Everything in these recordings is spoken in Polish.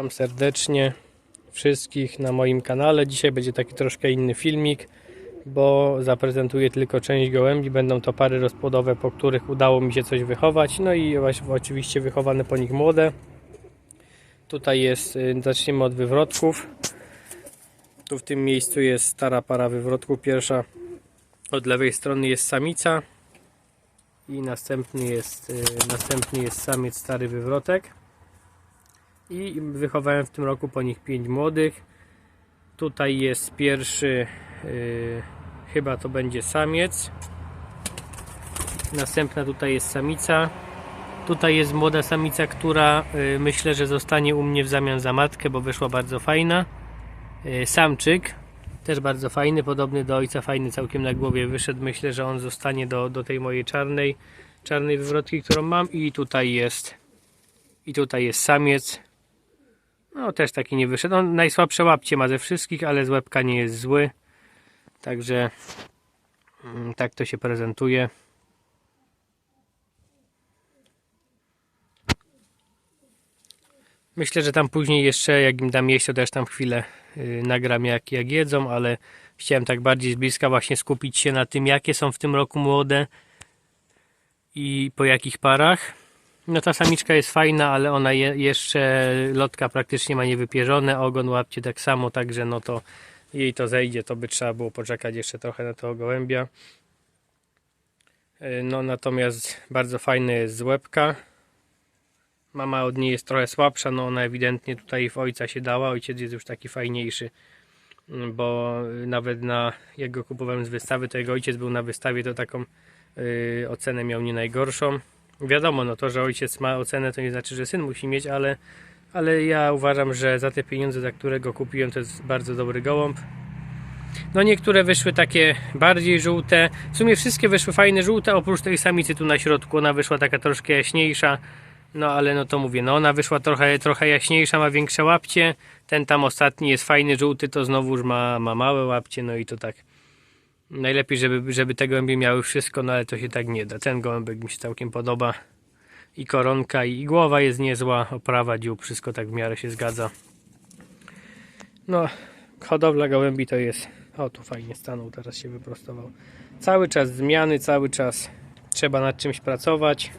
Witam serdecznie wszystkich na moim kanale. Dzisiaj będzie taki troszkę inny filmik, bo zaprezentuję tylko część gołębi. Będą to pary rozpłodowe, po których udało mi się coś wychować. No i oczywiście wychowane po nich młode. Tutaj jest, y, zaczniemy od wywrotków. Tu w tym miejscu jest stara para wywrotków. Pierwsza od lewej strony jest samica i następny jest, y, następny jest samiec stary wywrotek i wychowałem w tym roku po nich 5 młodych. Tutaj jest pierwszy, yy, chyba to będzie samiec. Następna tutaj jest samica. Tutaj jest młoda samica, która yy, myślę, że zostanie u mnie w zamian za matkę, bo wyszła bardzo fajna. Yy, samczyk, też bardzo fajny, podobny do ojca, fajny całkiem na głowie wyszedł. Myślę, że on zostanie do, do tej mojej czarnej, czarnej wywrotki, którą mam. I tutaj jest, i tutaj jest samiec. No też taki nie wyszedł. On najsłabsze łapcie ma ze wszystkich, ale z łebka nie jest zły. Także mm, tak to się prezentuje. Myślę, że tam później jeszcze jak im dam to też tam chwilę y, nagram jak, jak jedzą, ale chciałem tak bardziej z bliska właśnie skupić się na tym, jakie są w tym roku młode i po jakich parach. No ta samiczka jest fajna, ale ona je, jeszcze lotka praktycznie ma niewypierzone, ogon łapcie tak samo, także no to jej to zejdzie, to by trzeba było poczekać jeszcze trochę na tego gołębia. Yy, No natomiast bardzo fajna jest z łebka. Mama od niej jest trochę słabsza, no ona ewidentnie tutaj w ojca się dała, ojciec jest już taki fajniejszy, mm, bo nawet na, jak go kupowałem z wystawy, to jego ojciec był na wystawie, to taką yy, ocenę miał nie najgorszą. Wiadomo, no to, że ojciec ma ocenę, to nie znaczy, że syn musi mieć, ale, ale ja uważam, że za te pieniądze, za które go kupiłem, to jest bardzo dobry gołąb. No niektóre wyszły takie bardziej żółte. W sumie wszystkie wyszły fajne żółte, oprócz tej samicy tu na środku. Ona wyszła taka troszkę jaśniejsza. No ale no to mówię, no ona wyszła trochę, trochę jaśniejsza, ma większe łapcie. Ten tam ostatni jest fajny żółty, to znowuż ma, ma małe łapcie, no i to tak. Najlepiej, żeby, żeby te gołębie miały wszystko, no ale to się tak nie da. Ten gołębek mi się całkiem podoba. I koronka, i głowa jest niezła, oprawa, dziób, wszystko tak w miarę się zgadza. No, hodowla gołębi to jest... O, tu fajnie stanął, teraz się wyprostował. Cały czas zmiany, cały czas trzeba nad czymś pracować.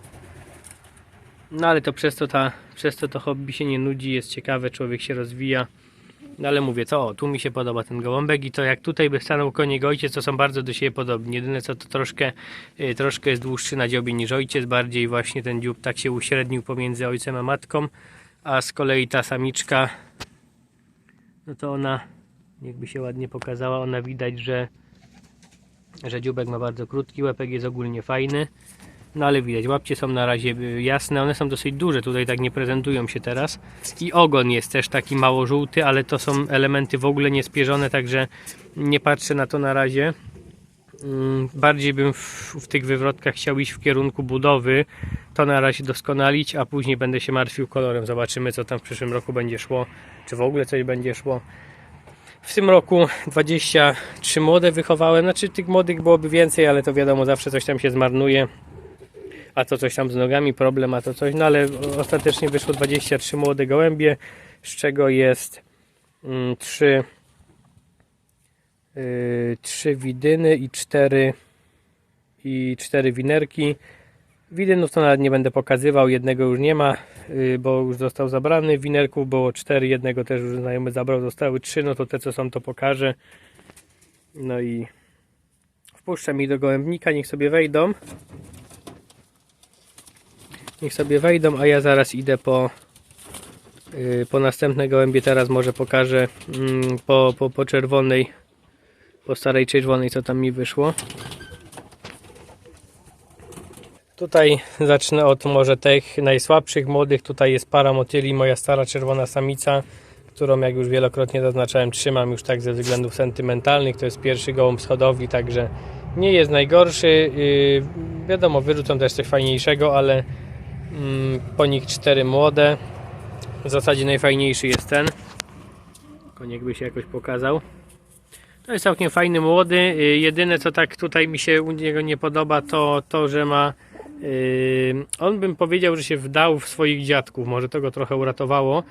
No ale to przez to, ta, przez to to hobby się nie nudzi, jest ciekawe, człowiek się rozwija. No ale mówię, to o, tu mi się podoba ten gołąbek i to jak tutaj by stanął konik ojciec, to są bardzo do siebie podobni. Jedyne co to troszkę, y, troszkę jest dłuższy na dziobie niż ojciec, bardziej właśnie ten dziób tak się uśrednił pomiędzy ojcem a matką, a z kolei ta samiczka, no to ona, jakby się ładnie pokazała, ona widać, że, że dzióbek ma bardzo krótki, łepek jest ogólnie fajny. No ale widać, łapcie są na razie y, jasne, one są dosyć duże, tutaj tak nie prezentują się teraz. I ogon jest też taki mało żółty, ale to są elementy w ogóle niespierzone, także nie patrzę na to na razie. Mm, Bardziej bym w, w tych wywrotkach chciał iść w kierunku budowy, to na razie doskonalić, a później będę się martwił kolorem. Zobaczymy co tam w przyszłym roku będzie szło, czy w ogóle coś będzie szło. W tym roku 23 młode wychowałem, znaczy tych młodych byłoby więcej, ale to wiadomo, zawsze coś tam się zmarnuje a to coś tam z nogami, problem, a to coś, no ale ostatecznie wyszło 23 młode gołębie, z czego jest 3 3 widyny i 4 i 4 winerki. Widynów to nawet nie będę pokazywał, jednego już nie ma, y, bo już został zabrany. Winerków było 4, jednego też już znajomy zabrał, zostały 3, no to te co są to pokażę. No i wpuszczam ich do gołębnika, niech sobie wejdą. Niech sobie wejdą, a ja zaraz idę po, yy, po następne gołębie. Teraz może pokażę mm, po, po, po czerwonej, po starej czerwonej, co tam mi wyszło. Tutaj zacznę od może tych najsłabszych młodych. Tutaj jest para motyli, moja stara czerwona samica, którą jak już wielokrotnie zaznaczałem, trzymam już tak ze względów sentymentalnych. To jest pierwszy gołąb z hodowli, także nie jest najgorszy. Yy, wiadomo, wyrzucą też coś fajniejszego, ale po nich cztery młode. W zasadzie najfajniejszy jest ten. Konik by się jakoś pokazał. To jest całkiem fajny młody. Y, Jedyne co tak tutaj mi się u niego nie podoba to to, że ma yy, on bym powiedział, że się wdał w swoich dziadków. Może to go trochę uratowało.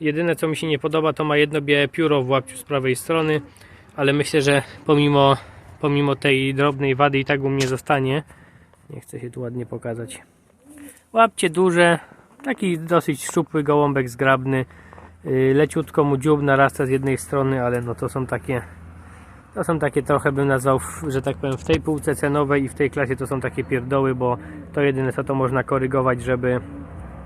Jedyne co mi się nie podoba to ma jedno białe pióro w łapciu z prawej strony, ale myślę, że pomimo, pomimo tej drobnej wady i tak u mnie zostanie. Nie chcę się tu ładnie pokazać. Łapcie duże, taki dosyć szczupły gołąbek zgrabny. Yy, Leciutko mu dziób narasta z jednej strony, ale no to są takie to są takie trochę bym nazwał, że tak powiem, w tej półce cenowej i w tej klasie to są takie pierdoły, bo to jedyne co to można korygować, żeby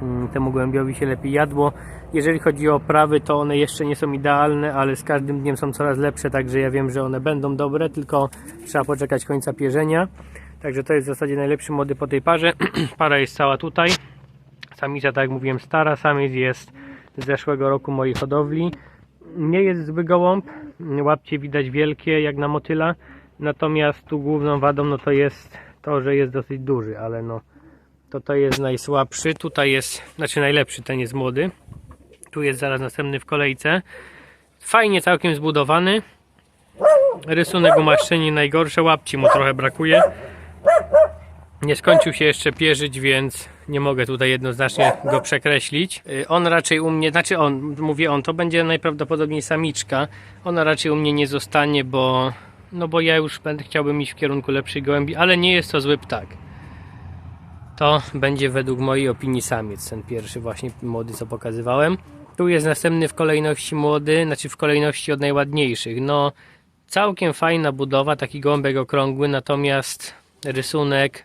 mm, temu głębiowi się lepiej jadło. Jeżeli chodzi o prawy, to one jeszcze nie są idealne, ale z każdym dniem są coraz lepsze, także ja wiem, że one będą dobre, tylko trzeba poczekać końca pierzenia. Także to jest w zasadzie najlepszy młody po tej parze. Para jest cała tutaj. Samica, tak jak mówiłem, stara. Samiec jest z zeszłego roku mojej hodowli. Nie jest zły gołąb. Łapcie widać wielkie, jak na motyla. Natomiast tu główną wadą no to jest to, że jest dosyć duży, ale no to to jest najsłabszy. Tutaj jest, znaczy najlepszy, ten jest młody. Tu jest zaraz następny w kolejce. Fajnie całkiem zbudowany. Rysunek umaszczenie najgorsze, łapci mu trochę brakuje. Nie skończył się jeszcze pierzyć, więc nie mogę tutaj jednoznacznie go przekreślić. Y, On raczej u mnie, znaczy on, mówię on, to będzie najprawdopodobniej samiczka. Ona raczej u mnie nie zostanie, bo no bo ja już będę chciałbym iść w kierunku lepszej gołębi, ale nie jest to zły ptak. To będzie według mojej opinii samiec, ten pierwszy właśnie młody, co pokazywałem. Tu jest następny w kolejności młody, znaczy w kolejności od najładniejszych. No, całkiem fajna budowa, taki gąbek okrągły, natomiast rysunek,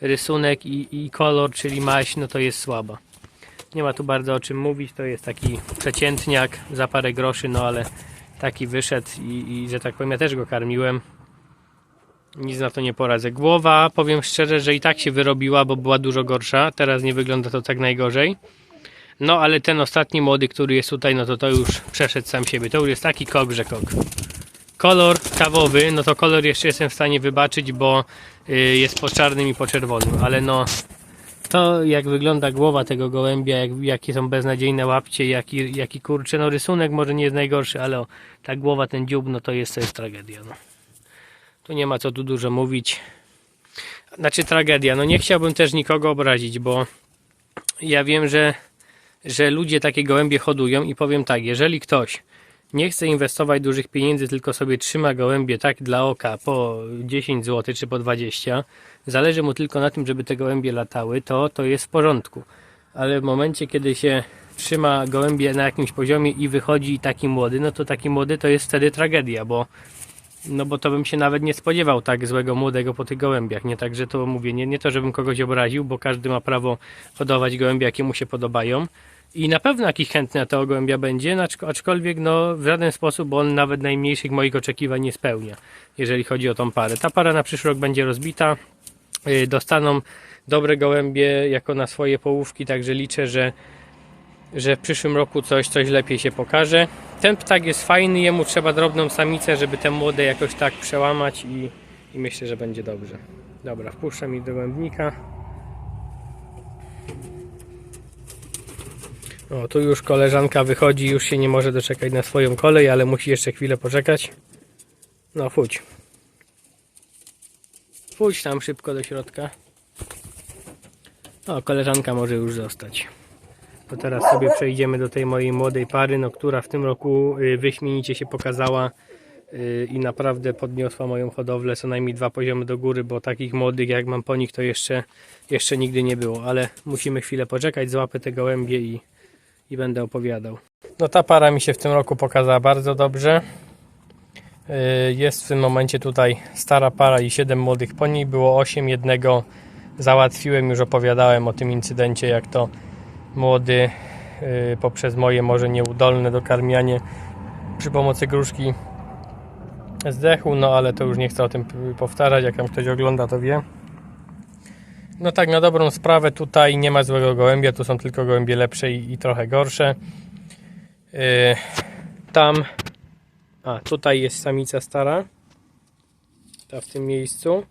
rysunek i, i kolor, czyli maść, no to jest słaba. Nie ma tu bardzo o czym mówić, to jest taki przeciętniak za parę groszy, no ale taki wyszedł i, i że tak powiem, ja też go karmiłem. Nic na to nie poradzę. Głowa, powiem szczerze, że i tak się wyrobiła, bo była dużo gorsza. Teraz nie wygląda to tak najgorzej. No ale ten ostatni młody, który jest tutaj, no to to już przeszedł sam siebie. To już jest taki kok, że kok. Kolor kawowy, no to kolor jeszcze jestem w stanie wybaczyć, bo jest po czarnym i po czerwonym, ale no to jak wygląda głowa tego gołębia, jak, jakie są beznadziejne łapcie, jaki, jaki kurczę, no rysunek może nie jest najgorszy, ale o, ta głowa, ten dziób, no to jest, to jest tragedia. No. Tu nie ma co tu dużo mówić. Znaczy tragedia, no nie chciałbym też nikogo obrazić, bo ja wiem, że, że ludzie takie gołębie hodują i powiem tak, jeżeli ktoś nie chce inwestować dużych pieniędzy, tylko sobie trzyma gołębie tak dla oka po 10 zł czy po 20, zależy mu tylko na tym, żeby te gołębie latały, to to jest w porządku. Ale w momencie, kiedy się trzyma gołębie na jakimś poziomie i wychodzi taki młody, no to taki młody to jest wtedy tragedia, bo no bo to bym się nawet nie spodziewał tak złego młodego po tych gołębiach. Nie tak, że to mówię, nie, nie to, żebym kogoś obraził, bo każdy ma prawo hodować gołębie, jakie mu się podobają. I na pewno jakiś chętny na tego gołębia będzie, acz- aczkolwiek no, w żaden sposób, on nawet najmniejszych moich oczekiwań nie spełnia, jeżeli chodzi o tą parę. Ta para na przyszły rok będzie rozbita, yy, dostaną dobre gołębie jako na swoje połówki, także liczę, że, że w przyszłym roku coś, coś lepiej się pokaże. Ten ptak jest fajny, jemu trzeba drobną samicę, żeby te młode jakoś tak przełamać i, i myślę, że będzie dobrze. Dobra, wpuszczam ich do gołębnika. O, tu już koleżanka wychodzi, już się nie może doczekać na swoją kolej, ale musi jeszcze chwilę poczekać. No, fuć. Fuć tam szybko do środka. O, koleżanka może już zostać. To teraz sobie przejdziemy do tej mojej młodej pary, no, która w tym roku y, wyśmienicie się pokazała y, i naprawdę podniosła moją hodowlę co najmniej dwa poziomy do góry, bo takich młodych jak mam po nich to jeszcze, jeszcze nigdy nie było, ale musimy chwilę poczekać, złapę te gołębie i, i będę opowiadał. No ta para mi się w tym roku pokazała bardzo dobrze. Yy, Jest w tym momencie tutaj stara para i 7 młodych po niej. Było 8, jednego załatwiłem, już opowiadałem o tym incydencie, jak to młody yy, poprzez moje może nieudolne dokarmianie przy pomocy gruszki zdechł, no ale to już nie chcę o tym powtarzać, jak tam ktoś ogląda to wie. No tak, na dobrą sprawę tutaj nie ma złego gołębia, tu są tylko gołębie lepsze i, i trochę gorsze. Yy, tam, a tutaj jest samica stara, ta w tym miejscu,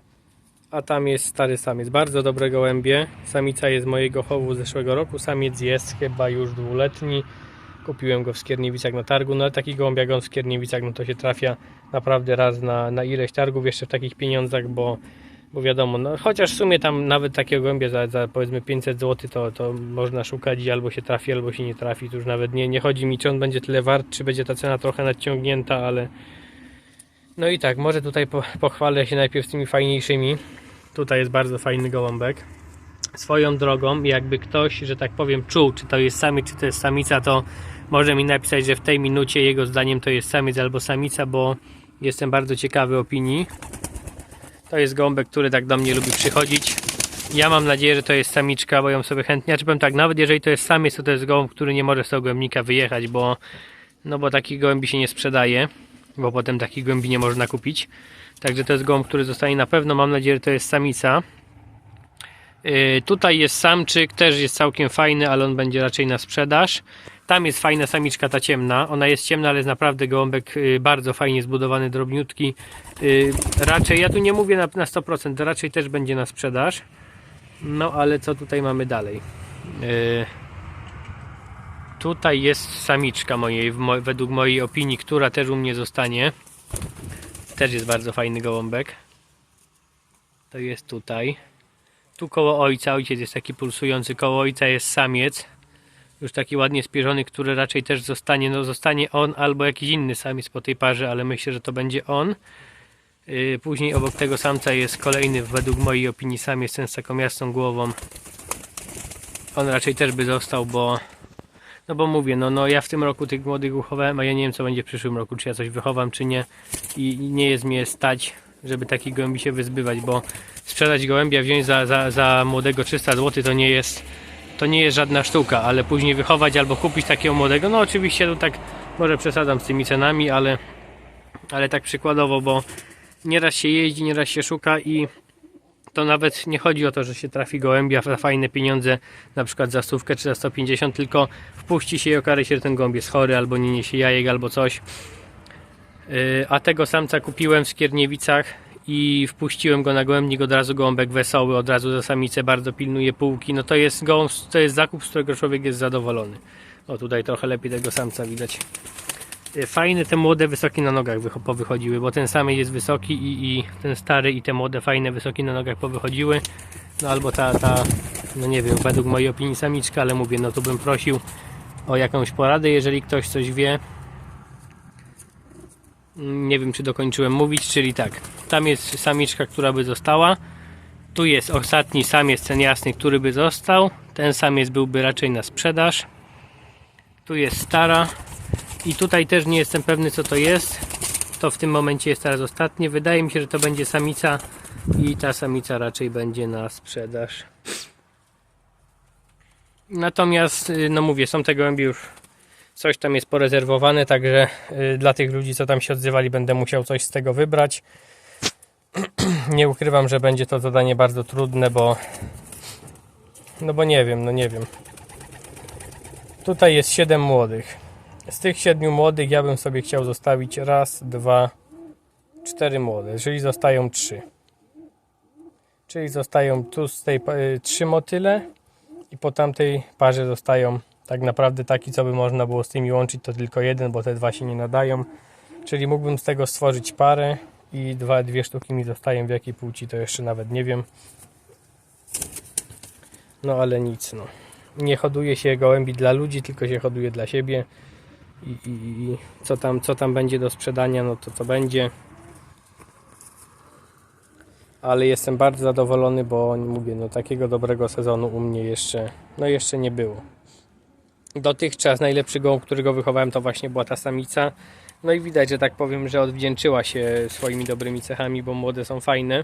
a tam jest stary samiec. Bardzo dobre gołębie. Samica jest mojego chowu z zeszłego roku, samiec jest chyba już dwuletni. Kupiłem go w Skierniewicach na targu, no ale taki gołąb jak on w Skierniewicach, no to się trafia naprawdę raz na, na ileś targów, jeszcze w takich pieniądzach, bo Bo wiadomo, no chociaż w sumie tam nawet takiego gołębia za, za powiedzmy 500 zł to, to można szukać i albo się trafi, albo się nie trafi. Tu już nawet nie, nie chodzi mi, czy on będzie tyle wart, czy będzie ta cena trochę nadciągnięta, ale no i tak, może tutaj po, pochwalę się najpierw z tymi fajniejszymi. Tutaj jest bardzo fajny gołąbek. Swoją drogą, jakby ktoś, że tak powiem, czuł, czy to jest samiec, czy to jest samica, to może mi napisać, że w tej minucie jego zdaniem to jest samiec albo samica, bo jestem bardzo ciekawy opinii. To jest gołąbek, który tak do mnie lubi przychodzić. Ja mam nadzieję, że to jest samiczka, bo ją sobie chętnie, ja czy powiem tak, nawet jeżeli to jest samiec, to to jest gołąb, który nie może z tego gołębnika wyjechać, bo no bo takich gołębi się nie sprzedaje, bo potem takich gołębi nie można kupić. Także to jest gołąb, który zostanie na pewno, mam nadzieję, że to jest samica. Yy, tutaj jest samczyk, też jest całkiem fajny, ale on będzie raczej na sprzedaż. Tam jest fajna samiczka, ta ciemna. Ona jest ciemna, ale jest naprawdę gołąbek yy, bardzo fajnie zbudowany, drobniutki. Yy, raczej, ja tu nie mówię na, na 100%, raczej też będzie na sprzedaż. No ale co tutaj mamy dalej? Tutaj jest samiczka mojej, według mojej opinii, która też u mnie zostanie. Też jest bardzo fajny gołąbek. To jest tutaj. Tu koło ojca, ojciec jest taki pulsujący, koło ojca jest samiec. Już taki ładnie spierzony, który raczej też zostanie, no zostanie on albo jakiś inny samiec po tej parze, ale myślę, że to będzie on. Yy, Później obok tego samca jest kolejny, według mojej opinii, samiec ten z taką jasną głową. On raczej też by został, bo no bo mówię, no, no ja w tym roku tych młodych wychowałem, a ja nie wiem co będzie w przyszłym roku, czy ja coś wychowam, czy nie. I nie jest mnie stać, żeby takich gołębi się wyzbywać, bo sprzedać gołębia, wziąć za, za, za młodego 300 zł to nie jest to nie jest żadna sztuka, ale później wychować albo kupić takiego młodego, no oczywiście tu tak może przesadzam z tymi cenami, ale ale tak przykładowo, bo nieraz się jeździ, nieraz się szuka i to nawet nie chodzi o to, że się trafi gołębia za fajne pieniądze, na przykład za stówkę czy za 150, tylko wpuści się i okaże się, że ten gołąb jest chory, albo nie niesie jajek, albo coś. Yy, A tego samca kupiłem w Skierniewicach i wpuściłem go na gołębnik, od razu gołąbek wesoły, od razu za samicę, bardzo pilnuje półki. No to jest gołąb, to jest zakup, z którego człowiek jest zadowolony. O tutaj trochę lepiej tego samca widać. Yy, Fajne te młode wysokie na nogach wycho- powychodziły, bo ten samy jest wysoki i, i ten stary i te młode fajne wysokie na nogach powychodziły. No albo ta, ta, no nie wiem, według mojej opinii samiczka, ale mówię, no to bym prosił o jakąś poradę, jeżeli ktoś coś wie. Nie wiem, czy dokończyłem mówić, czyli tak. Tam jest samiczka, która by została. Tu jest ostatni samiec, ten jasny, który by został. Ten samiec byłby raczej na sprzedaż. Tu jest stara. I tutaj też nie jestem pewny, co to jest. To w tym momencie jest teraz ostatnie. Wydaje mi się, że to będzie samica. I ta samica raczej będzie na sprzedaż. Natomiast, y, no mówię, są te gołębie już coś tam jest porezerwowane, także y, dla tych ludzi, co tam się odzywali, będę musiał coś z tego wybrać. nie ukrywam, że będzie to zadanie bardzo trudne, bo no bo nie wiem, no nie wiem. Tutaj jest 7 młodych. Z tych 7 młodych ja bym sobie chciał zostawić raz, dwa, cztery młode, czyli zostają 3. Czyli zostają tu z tej y, trzy motyle i po tamtej parze zostają tak naprawdę taki, co by można było z tymi łączyć, to tylko jeden, bo te dwa się nie nadają. Czyli mógłbym z tego stworzyć parę i dwa, dwie sztuki mi zostają w jakiej płci, to jeszcze nawet nie wiem. No ale nic, no. Nie hoduje się gołębi dla ludzi, tylko się hoduje dla siebie. I, i, i co, tam, co tam będzie do sprzedania, no to co będzie. Ale jestem bardzo zadowolony, bo mówię, no takiego dobrego sezonu u mnie jeszcze, no jeszcze nie było. Dotychczas najlepszy gołąb, którego wychowałem, to właśnie była ta samica. No i widać, że tak powiem, że odwdzięczyła się swoimi dobrymi cechami, bo młode są fajne.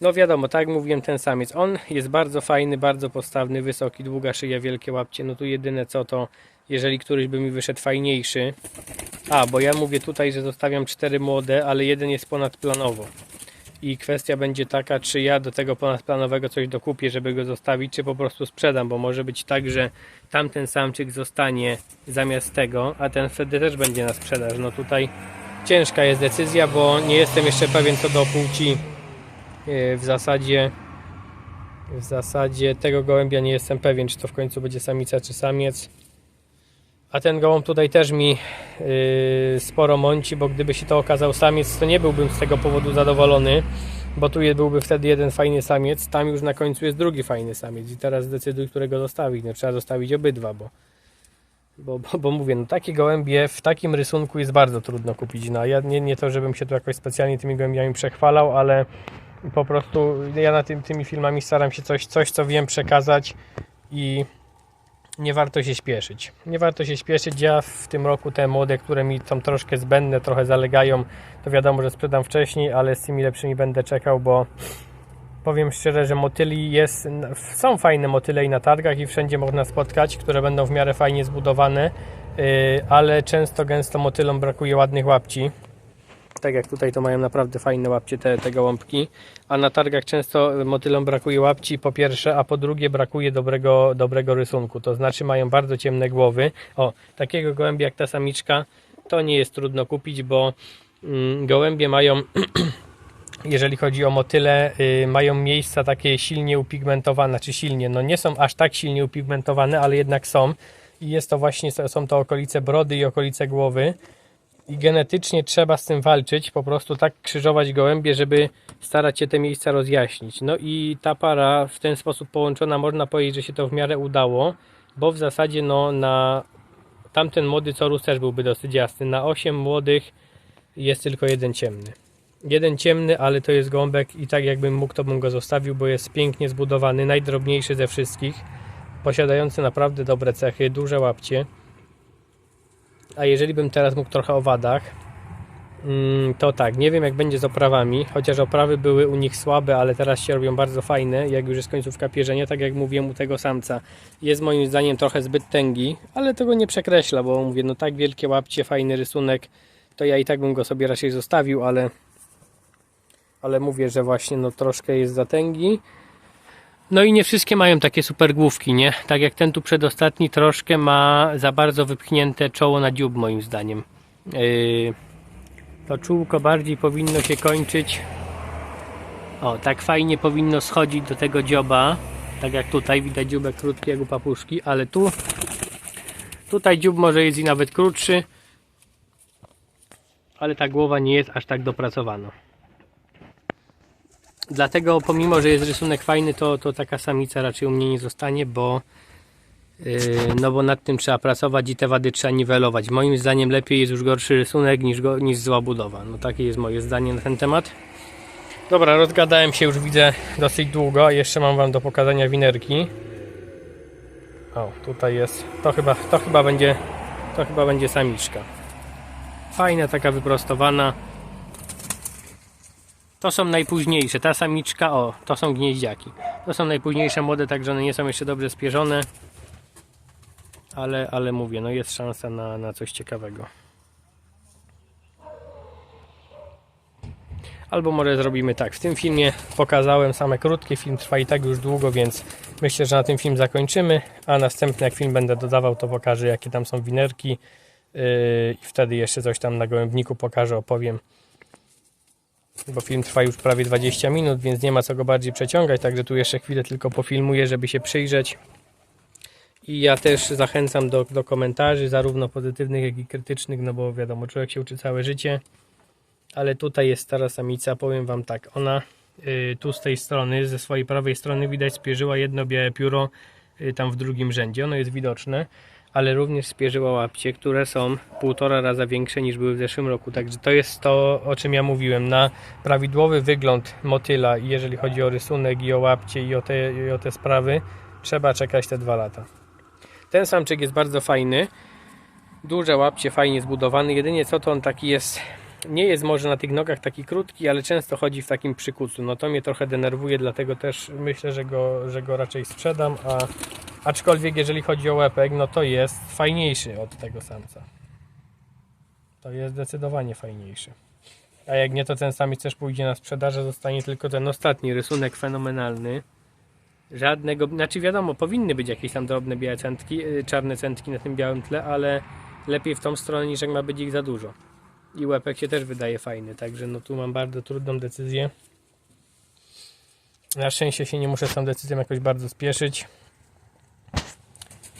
No wiadomo, tak jak mówiłem, ten samiec, on jest bardzo fajny, bardzo postawny, wysoki, długa szyja, wielkie łapcie. No tu jedyne co to, jeżeli któryś by mi wyszedł fajniejszy. A, bo ja mówię tutaj, że zostawiam cztery młode, ale jeden jest ponadplanowo. I kwestia będzie taka, czy ja do tego ponadplanowego coś dokupię, żeby go zostawić, czy po prostu sprzedam, bo może być tak, że tamten samczyk zostanie zamiast tego, a ten wtedy też będzie na sprzedaż. No tutaj ciężka jest decyzja, bo nie jestem jeszcze pewien co do płci Yy, w zasadzie w zasadzie tego gołębia nie jestem pewien, czy to w końcu będzie samica, czy samiec. A ten gołąb tutaj też mi yy, sporo mąci, bo gdyby się to okazał samiec, to nie byłbym z tego powodu zadowolony, bo tu byłby wtedy jeden fajny samiec, tam już na końcu jest drugi fajny samiec i teraz zdecyduj, którego zostawić. No, trzeba zostawić obydwa, bo, bo, bo, bo mówię, no takie gołębie w takim rysunku jest bardzo trudno kupić. No, ja nie, nie to, żebym się tu jakoś specjalnie tymi gołębiami przechwalał, ale po prostu ja na tym, tymi filmami staram się coś, coś, co wiem przekazać i nie warto się śpieszyć. Nie warto się śpieszyć. Ja w tym roku te młode, które mi są troszkę zbędne, trochę zalegają, to wiadomo, że sprzedam wcześniej, ale z tymi lepszymi będę czekał, bo powiem szczerze, że motyli jest, są fajne motyle i na targach i wszędzie można spotkać, które będą w miarę fajnie zbudowane, yy, ale często gęsto motylom brakuje ładnych łapci. Tak jak tutaj to mają naprawdę fajne łapcie te, te gołąbki, a na targach często motylom brakuje łapci po pierwsze, a po drugie brakuje dobrego, dobrego rysunku, to znaczy mają bardzo ciemne głowy. O, takiego gołębia jak ta samiczka to nie jest trudno kupić, bo mm, gołębie mają jeżeli chodzi o motyle, y, mają miejsca takie silnie upigmentowane, czy silnie, no nie są aż tak silnie upigmentowane, ale jednak są. I jest to właśnie, są to okolice brody i okolice głowy. I genetycznie trzeba z tym walczyć, po prostu tak krzyżować gołębie, żeby starać się te miejsca rozjaśnić. No i ta para w ten sposób połączona, można powiedzieć, że się to w miarę udało, bo w zasadzie no na tamten młody corus też byłby dosyć jasny. Na 8 młodych jest tylko jeden ciemny. Jeden ciemny, ale to jest gąbek i tak jakbym mógł, to bym go zostawił, bo jest pięknie zbudowany, najdrobniejszy ze wszystkich, posiadający naprawdę dobre cechy, duże łapcie. A jeżeli bym teraz mógł trochę o wadach, mm, to tak, nie wiem jak będzie z oprawami, chociaż oprawy były u nich słabe, ale teraz się robią bardzo fajne, jak już jest końcówka pierzenia, tak jak mówiłem u tego samca. Jest moim zdaniem trochę zbyt tęgi, ale tego nie przekreśla, bo mówię, no tak wielkie łapcie, fajny rysunek, to ja i tak bym go sobie raczej zostawił, ale ale mówię, że właśnie no troszkę jest zatęgi. No i nie wszystkie mają takie super główki, nie? Tak jak ten tu przedostatni troszkę ma za bardzo wypchnięte czoło na dziób moim zdaniem. Yy, to czółko bardziej powinno się kończyć. O, tak fajnie powinno schodzić do tego dzioba. Tak jak tutaj widać dziubek krótki jak u papuszki, ale tu tutaj dziób może jest i nawet krótszy. Ale ta głowa nie jest aż tak dopracowana. Dlatego pomimo, że jest rysunek fajny, to, to taka samica raczej u mnie nie zostanie, bo yy, no bo nad tym trzeba pracować i te wady trzeba niwelować. Moim zdaniem lepiej jest już gorszy rysunek niż, go, niż zła budowa. No takie jest moje zdanie na ten temat. Dobra, rozgadałem się już widzę dosyć długo, jeszcze mam wam do pokazania winerki. O, tutaj jest. To chyba, to chyba będzie to chyba będzie samiczka. Fajna, taka wyprostowana. To są najpóźniejsze. Ta samiczka, o, to są gnieździaki. To są najpóźniejsze młode, także one nie są jeszcze dobrze spierzone. Ale, ale mówię, no jest szansa na, na coś ciekawego. Albo może zrobimy tak. W tym filmie pokazałem same krótkie. Film trwa i tak już długo, więc myślę, że na tym film zakończymy. A następny, jak film będę dodawał, to pokażę, jakie tam są winerki. Yy, I wtedy jeszcze coś tam na gołębniku pokażę, opowiem bo film trwa już prawie 20 minut, więc nie ma co go bardziej przeciągać, także tu jeszcze chwilę tylko pofilmuję, żeby się przyjrzeć. I ja też zachęcam do, do komentarzy, zarówno pozytywnych, jak i krytycznych, no bo wiadomo, człowiek się uczy całe życie. Ale tutaj jest stara samica, powiem Wam tak, ona y, tu z tej strony, ze swojej prawej strony widać spierzyła jedno białe pióro y, tam w drugim rzędzie, ono jest widoczne ale również spierzyła łapcie, które są półtora raza większe niż były w zeszłym roku. Także to jest to, o czym ja mówiłem. Na prawidłowy wygląd motyla, jeżeli chodzi o rysunek i o łapcie i o te, i o te sprawy, trzeba czekać te dwa lata. Ten samczyk jest bardzo fajny. Duże łapcie, fajnie zbudowany. Jedynie co to on taki jest. Nie jest może na tych nogach taki krótki, ale często chodzi w takim przykucu. No to mnie trochę denerwuje, dlatego też myślę, że go, że go raczej sprzedam, a Aczkolwiek jeżeli chodzi o łepek, no to jest fajniejszy od tego samca. To jest zdecydowanie fajniejszy. A jak nie, to ten samiec też pójdzie na sprzedaż, zostanie tylko ten ostatni rysunek fenomenalny. Żadnego, znaczy wiadomo, powinny być jakieś tam drobne białe centki, yy, czarne centki na tym białym tle, ale lepiej w tą stronę niż jak ma być ich za dużo. I łepek się też wydaje fajny, także no tu mam bardzo trudną decyzję. Na szczęście się nie muszę z tą decyzją jakoś bardzo spieszyć.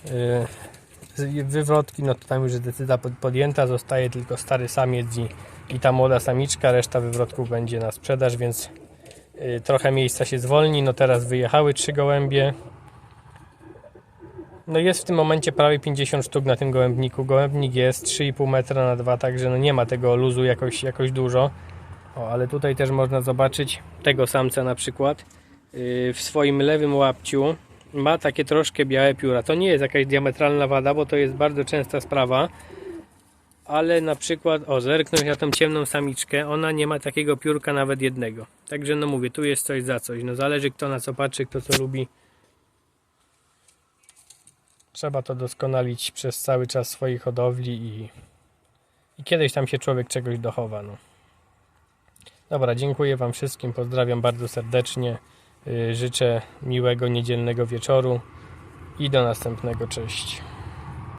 Yy, wywrotki, no to tam już jest decyzja podjęta, zostaje tylko stary samiec i, i ta młoda samiczka, reszta wywrotków będzie na sprzedaż, więc y, trochę miejsca się zwolni. No teraz wyjechały trzy gołębie. No jest w tym momencie prawie 50 sztuk na tym gołębniku. Gołębnik jest 3,5 metra na 2, także no nie ma tego luzu jakoś, jakoś dużo. O, ale tutaj też można zobaczyć tego samca na przykład. Yy, w swoim lewym łapciu ma takie troszkę białe pióra. To nie jest jakaś diametralna wada, bo to jest bardzo częsta sprawa. Ale na przykład, o, zerknąć na tą ciemną samiczkę, ona nie ma takiego piórka nawet jednego. Także no mówię, tu jest coś za coś. No zależy kto na co patrzy, kto co lubi. Trzeba to doskonalić przez cały czas swojej hodowli i, i kiedyś tam się człowiek czegoś dochowa. No. Dobra, dziękuję Wam wszystkim, pozdrawiam bardzo serdecznie. Yy, Życzę miłego niedzielnego wieczoru i do następnego. Cześć.